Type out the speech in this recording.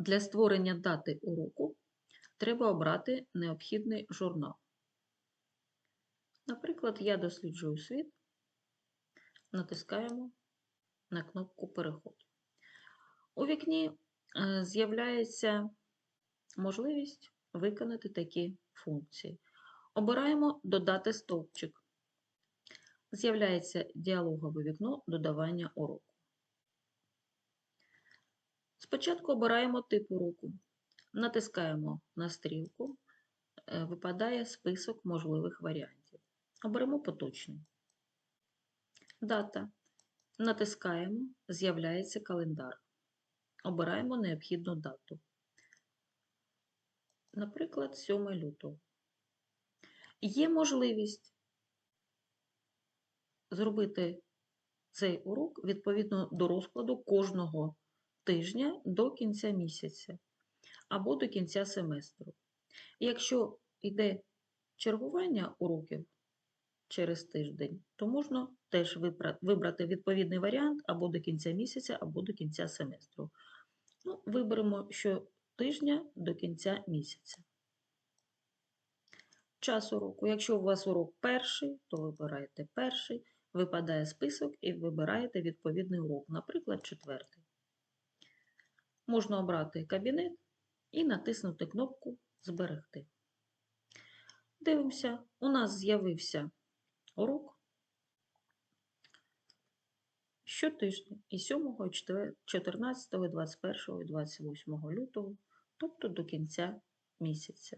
Для створення дати уроку треба обрати необхідний журнал. Наприклад, я досліджую світ, натискаємо на кнопку Переход. У вікні е, з'являється можливість виконати такі функції. Обираємо Додати стовпчик. З'являється діалогове вікно додавання уроку. Спочатку обираємо тип уроку. Натискаємо на стрілку, е, випадає список можливих варіантів. Оберемо поточний. Дата. Натискаємо, з'являється календар. Обираємо необхідну дату. Наприклад, 7 лютого. Є можливість зробити цей урок відповідно до розкладу кожного тижня до кінця місяця або до кінця семестру. Якщо йде чергування уроків через тиждень, то можна теж вибрати відповідний варіант або до кінця місяця, або до кінця семестру. Ну, виберемо щотижня до кінця місяця. Час уроку. Якщо у вас урок перший, то вибираєте перший, випадає список і вибираєте відповідний урок, наприклад, четвертий. Можна обрати кабінет і натиснути кнопку Зберегти. Дивимося, у нас з'явився урок щотижня і 7, 14, 21, і 28 лютого, тобто до кінця місяця.